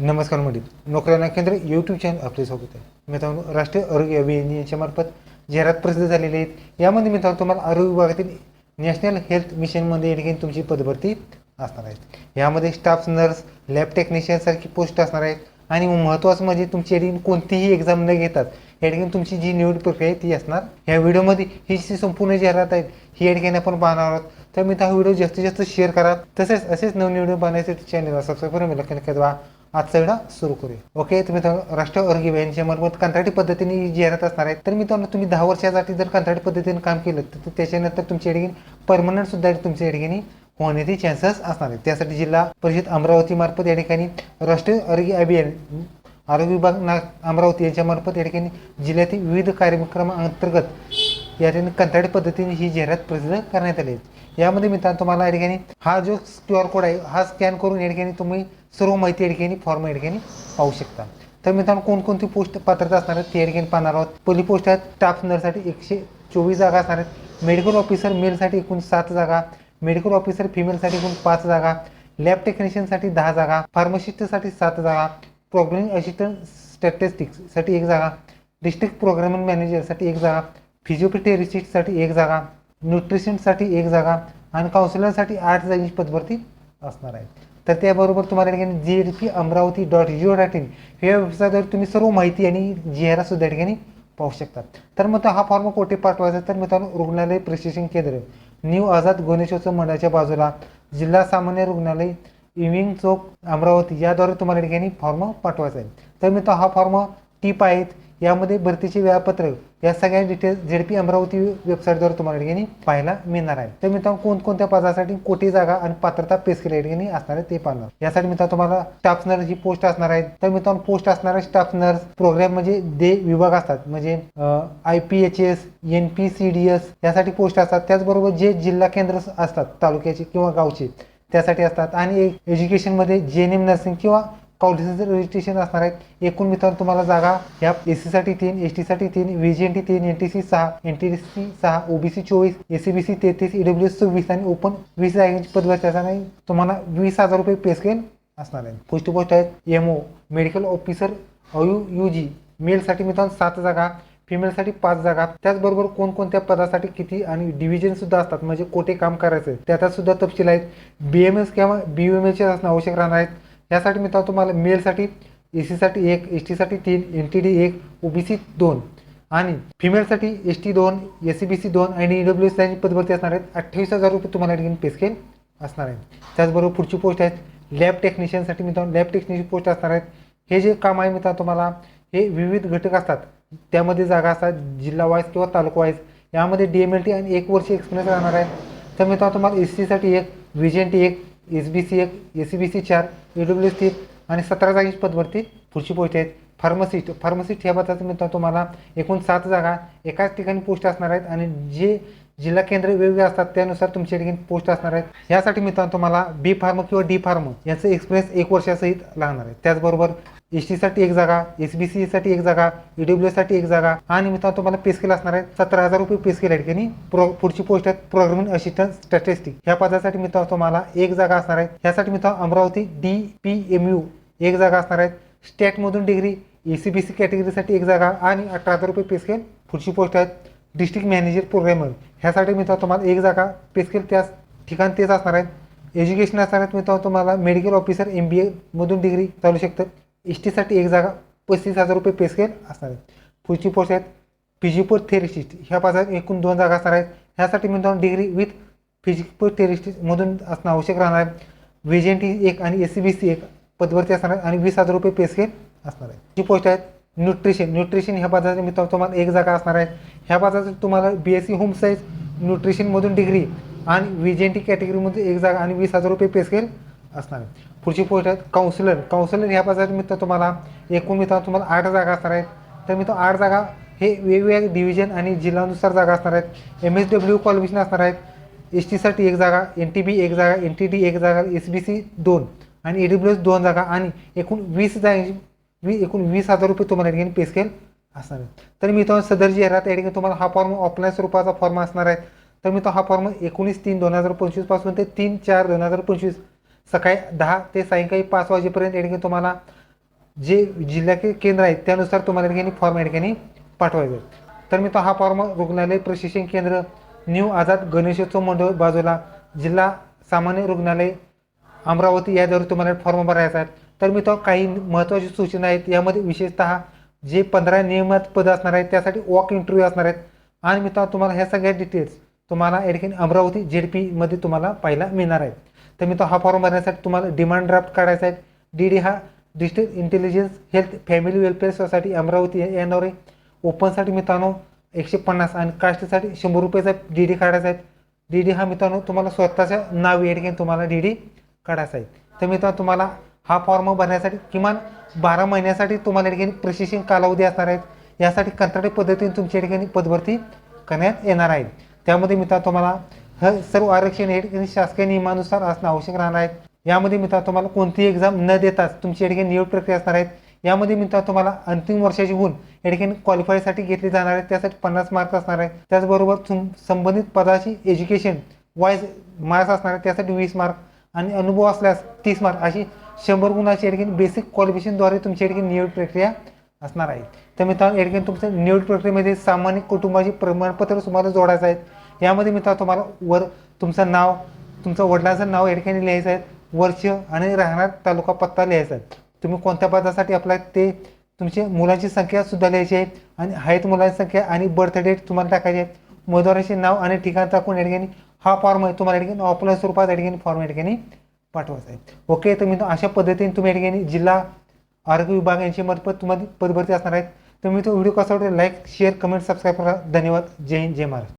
नमस्कार मंडळी नोकऱ्यांना केंद्र यूट्यूब चॅनल आपले स्वागत आहे. मित्रांनो राष्ट्रीय आरोग्य अभियान यांच्यामार्फत जाहिरात प्रसिद्ध झालेली आहेत. यामध्ये मित्रांनो तुम्हाला आरोग्य विभागातील नॅशनल हेल्थ मिशनमध्ये या तुमची पदभरती असणार आहेत यामध्ये स्टाफ नर्स लॅब टेक्निशियनसारखी पोस्ट असणार आहेत. आणि महत्त्वाचं म्हणजे तुमची या कोणतीही एक्झाम न घेतात या तुमची जी निवड प्रक्रिया आहे ती असणार. ह्या व्हिडिओमध्ये ही जी संपूर्ण जाहिरात आहेत ही या आपण पाहणार आहोत. तर मित्र हा व्हिडिओ जास्तीत जास्त शेअर करा. तसेच असेच नवीन व्हिडिओ पाहण्यासाठी चॅनलला सबस्क्राईब करून लक्षात क्लिक आजचा व्हिडिओ सुरू करूया. ओके तर मित्रांनो राष्ट्रीय आरोग्य अभियानच्या मार्फत कंत्राटी पद्धतीने ही जाहिरात असणार आहे तर मित्रांनो तुम्ही दहा वर्षासाठी जर कंत्राटी पद्धतीने काम केलं तर त्याच्यानंतर तुमच्या ठिकाणी परमनंट सुद्धा तुमच्या या ठिकाणी होण्याचे चान्सेस असणार आहेत. त्यासाठी जिल्हा परिषद अमरावती मार्फत या ठिकाणी राष्ट्रीय आरोग्य अभियान आरोग्य विभाग ना अमरावती यांच्यामार्फत या ठिकाणी जिल्ह्यातील विविध कार्यक्रमाअंतर्गत या ठिकाणी कंत्राटी पद्धतीने ही जाहिरात प्रसिद्ध करण्यात आली आहे. यामध्ये मित्रांनो तुम्हाला या ठिकाणी हा जो क्यू आर कोड आहे हा स्कॅन करून या ठिकाणी तुम्ही सर्व माहिती या ठिकाणी फॉर्म या ठिकाणी पाहू शकता. तर मित्रांनो कोणकोणती पोस्ट पात्रता असणार आहेत ते या ठिकाणी पाहणार आहोत. पहिली पोस्ट आहेत स्टाफ नर्ससाठी एकशे चोवीस जागा असणार आहेत. मेडिकल ऑफिसर मेलसाठी एकूण सात जागा. मेडिकल ऑफिसर फिमेलसाठी एकूण पाच जागा. लॅब टेक्निशियनसाठी दहा जागा. फार्मासिस्टसाठी सात जागा. प्रोग्रामिंग असिस्टंट स्टॅटिस्टिक्ससाठी एक जागा. डिस्ट्रिक्ट प्रोग्रामिंग मॅनेजरसाठी एक जागा. फिजिओथेरपिस्टसाठी एक जागा. न्यूट्रिशनसाठी एक जागा. आणि काउन्सिलरसाठी आठ जागी पदभरती असणार आहेत तर त्याबरोबर तुम्हाला या ठिकाणी Z P Amravati dot gov dot in या वेबसाईटवर तुम्ही सर्व माहिती आणि जी सुद्धा या ठिकाणी पाहू शकता. तर मग हा फॉर्म कोठे पाठवायचा तर मित्रांनो रुग्णालय प्रशिक्षण केंद्र न्यू आझाद गणेशोत्सव मंडळाच्या बाजूला जिल्हा सामान्य रुग्णालय इविंग चौक अमरावती याद्वारे तुम्हाला या ठिकाणी फॉर्म पाठवायचा आहे. तर मित्रांनो हा फॉर्म टीप आहेत यामध्ये भरतीचे वेळापत्रक या सगळ्या डिटेल्स झेडपी अमरावती वेबसाईटद्वारे तुम्हाला ठिकाणी पाहायला मिळणार आहे. तर मित्रांनो कोणकोणत्या पदासाठी कोटी जागा आणि पात्रता पेस केल्या ठिकाणी असणार आहे ते पाहणार. यासाठी मित्रांनो तुम्हाला स्टाफ नर्स ही पोस्ट असणार आहे तर मित्रांनो पोस्ट असणार आहे स्टाफ नर्स प्रोग्राम म्हणजे दे विभाग असतात. म्हणजे I P H S N P C D S यासाठी पोस्ट असतात. त्याचबरोबर जे जिल्हा केंद्र असतात तालुक्याचे किंवा गावचे त्यासाठी असतात. आणि एज्युकेशनमध्ये जे एन एम नर्सिंग किंवा कॉलेजचं रजिस्ट्रेशन असणार आहेत एकूण मित्रांनो तुम्हाला जागा ह्या एस सीसाठी तीन एस टीसाठी तीन व्ही जी एन टी तीन एन टी सी सहा एन टी सी सहा ओबीसी चोवीस एस सी बी सी तेहतीस ई डब्ल्यू एस सव्वीस आणि ओपन वीस जागांची पदवी नाही तुम्हाला वीस हजार रुपये पे स्केल असणार आहे पोस्ट पोस्ट आहेत M O medical officer U U G मेलसाठी मित्रांनो सात जागा फिमेलसाठी पाच जागा. त्याचबरोबर कोणकोणत्या पदासाठी किती आणि डिव्हिजन सुद्धा असतात म्हणजे कोठे काम करायचं त्याचा सुद्धा तपशील आहेत. बी एम एस किंवा बी एम एसचे असणं आवश्यक राहणार आहेत. यासाठी मित्रांनो तुम्हाला मेलसाठी ए सीसाठी एक एस टीसाठी तीन एन टी डी एक ओ बी सी दोन. आणि फिमेलसाठी एस टी दोन एस सी बी सी दोन आणि ई डब्ल्यू एस यांची पदभरती असणार आहेत. अठ्ठावीस हजार रुपये तुम्हाला ठिकाणी पे स्केल असणार आहे त्याचबरोबर पुढची पोस्ट आहेत. लॅब टेक्निशियनसाठी मित्रांनो लॅब टेक्निशियन पोस्ट असणार आहेत. हे जे काम आहे मित्रांनो तुम्हाला हे विविध घटक असतात. त्यामध्ये जागा असतात जिल्हा वाईज किंवा तालुका वाईज यामध्ये डी एम एल टी आणि एक वर्ष एक्सपिरियन्स राहणार आहे. तर मित्रांनो तुम्हाला एस सीसाठी एक व्ही टी एक एस बी सी एक ए सी बी सी चार ई डब्ल्यू एस तीन आणि सतरा जागेची पदभरती पुढची पोस्ट आहेत. फार्मसिस्ट फार्मसिस्ट ह्या पदाचा मित्रांनो तुम्हाला एकूण सात जागा एकाच ठिकाणी पोस्ट असणार आहेत आणि जे जिल्हा केंद्र वेगवेगळे असतात त्यानुसार तुमच्या ठिकाणी पोस्ट असणार आहेत. यासाठी मित्रांनो तुम्हाला बी फार्म किंवा डी फार्म यांचं एक्सपिरियन्स एक वर्षासहित लागणार आहे. त्याचबरोबर एस टीसाठी एक जागा एस बी सी साठी एक जागा ई डब्ल्यू एससाठी एक जागा आणि मित्रांनो तुम्हाला पे स्केल असणार आहे. सतरा हजार रुपये पे स्केल आहे ठिकाणी. पुढची पोस्ट आहेत प्रोग्रामिंग असिस्टंट स्टॅटिस्टिक ह्या पदासाठी मित्रांनो तुम्हाला एक जागा असणार आहे. यासाठी मित्रांनो Amravati D P M U एक जागा असणार आहेत स्टॅटमधून degree A C B C कॅटेगरीसाठी एक जागा आणि अठरा हजार रुपये पे स्केल पुढची पोस्ट आहेत डिस्ट्रिक्ट मॅनेजर प्रोग्रामर ह्यासाठी मित्रांनो तुम्हाला एक जागा पेस्केल त्याच ठिकाण तेच असणार आहेत. एज्युकेशन असणार आहेत. मित्रांनो तुम्हाला मेडिकल ऑफिसर एम बी एमधून डिग्री चालू शकतं. एस टीसाठी एक जागा पस्तीस हजार रुपये पेस्केल असणार आहेत. पुढची पोस्ट आहेत फिजिपोर थेरिस्टिस्ट ह्या पदात एकूण दोन जागा असणार आहेत. ह्यासाठी मित्रांनो डिग्री विथ फिजिपोर थेरिस्टिस्टमधून असणं आवश्यक राहणार आहे. व्ही जी एन टी एक आणि एस सी बी सी एक पदवरती असणार आहे आणि वीस हजार रुपये पेस्केल असणार आहे जी पोस्ट आहेत न्यूट्रिशन न्यूट्रिशन ह्या पदासाठी मित्रांनो तुम्हाला एक जागा असणार आहे. ह्या पदासाठी तुम्हाला बी एस सी होम साईज न्यूट्रिशनमधून डिग्री आणि व्ही जे एन टी कॅटेगरीमध्ये एक जागा आणि वीस हजार रुपये पे स्केल असणार आहे. पुढची पोस्ट आहेत काउन्सिलर काउन्सिलर ह्या पदासाठी मित्र तुम्हाला एकूण मित्रांनो तुम्हाला आठ जागा असणार आहेत. तर मित्र आठ जागा हे वेगवेगळ्या डिव्हिजन आणि जिल्ह्यानुसार जागा असणार आहेत. एम एस डब्ल्यू क्वालिफिकेशन असणार आहेत. एस टीसाठी एक जागा एन टी बी एक जागा एन टी डी एक जागा एस बी सी दोन आणि ए डब्ल्यू एस दोन जागा आणि एकूण वीस जागा वी एकूण वीस हजार रुपये तुम्हाला या असावेत असणार आहे. तर मी तो सदर जी या ठिकाणी तुम्हाला हा फॉर्म ऑफलाईन स्वरूपाचा फॉर्म असणार आहे. तर मी तो हा फॉर्म एकोणीस तीन दोन हजार पंचवीसपासून ते तीन चार दोन हजार पंचवीस सकाळी दहा ते सायंकाळी पाच वाजेपर्यंत या ठिकाणी तुम्हाला जे जिल्ह्याचे केंद्र आहेत त्यानुसार तुम्हाला या ठिकाणी फॉर्म या ठिकाणी पाठवायचा तर मी तो हा फॉर्म रुग्णालय प्रशिक्षण केंद्र न्यू आझाद गणेशोत्सव मंडळ बाजूला जिल्हा सामान्य रुग्णालय अमरावती याद्वारे तुम्हाला फॉर्म भरायचा आहे. तर मी तो काही महत्त्वाची सूचना आहेत. यामध्ये विशेषतः जे पंधरा नियमित पद असणार आहेत त्यासाठी वॉक इंटरव्ह्यू असणार आहेत. आणि मित्र तुम्हाला ह्या सगळ्या डिटेल्स तुम्हाला या ठिकाणी अमरावती डी पीमध्ये तुम्हाला पाहायला मिळणार आहेत. तर मी तो हा फॉर्म भरण्यासाठी तुम्हाला डिमांड ड्राफ्ट काढायचा आहे. डी डी हा district intelligence health family welfare society Amravati येणार आहे. ओपनसाठी मित्रांनो एकशे पन्नास आणि कास्टसाठी शंभर रुपयाचा डी डी काढायचा आहे. डी डी हा मित्रांनो तुम्हाला स्वतःच्या नाव या ठिकाणी तुम्हाला डी डी काढायचा आहे. तर मित्रांनो तुम्हाला हा फॉर्म भरण्यासाठी किमान बारा महिन्यासाठी तुम्हाला या ठिकाणी प्रशिक्षण कालावधी असणार आहेत यासाठी कंत्राटी पद्धतीने तुमच्या या ठिकाणी पदभरती करण्यात येणार आहे. त्यामध्ये मित्रांनो तुम्हाला हे सर्व आरक्षण या ठिकाणी शासकीय नियमानुसार असणं आवश्यक राहणार आहे. यामध्ये मित्रांनो तुम्हाला कोणतीही एक्झाम न देताच तुमची या ठिकाणी निवड प्रक्रिया असणार आहेत यामध्ये मित्रांनो तुम्हाला अंतिम वर्षाची गुण या ठिकाणी क्वालिफायसाठी घेतली जाणार आहे. त्यासाठी पन्नास मार्क असणार आहे. त्याचबरोबर तुम संबंधित पदाची एज्युकेशन वाईज मार्क्स असणार आहे. त्यासाठी वीस मार्क आणि अनुभव असल्यास तीस मार्क अशी शंभर गुणाची या बेसिक क्वालिफिकेशनद्वारे तुमची या निवड प्रक्रिया असणार आहे. तर मित्रांनो या ठिकाणी तुमचं निवड प्रक्रियेमध्ये सामान्य कुटुंबाची प्रमाणपत्र तुम्हाला जोडायचं आहे यामध्ये मित्रांनो तुम्हाला वर तुमचं नाव तुमचं वडिलांचं नाव या ठिकाणी लिहायचं आहे वर्ष आणि राहणार तालुका पत्ता लिहायचा आहे तुम्ही कोणत्या पदासाठी अप्लाय ते तुमची मुलांची संख्या सुद्धा लिहायची आहे. आणि आहेत मुलांची संख्या आणि बर्थ डेट तुम्हाला टाकायची आहे उमेदवाराचे नाव आणि ठिकाण टाकून या ठिकाणी हा फॉर्म आहे तुम्हाला या ठिकाणी ऑफलाईन स्वरूपात या ठिकाणी फॉर्म या ठिकाणी पाठवायचा आहे ओके तर मी अशा पद्धतीने तुम्ही या ठिकाणी जिल्हा आरोग्य विभाग यांची मार्फत तुम्हाला पदभरती असणार आहेत. तर मी तो व्हिडिओ कसा वाटतो लाईक शेअर कमेंट सबस्क्राईब करा. धन्यवाद. जय हिंद जय महाराष्ट्र.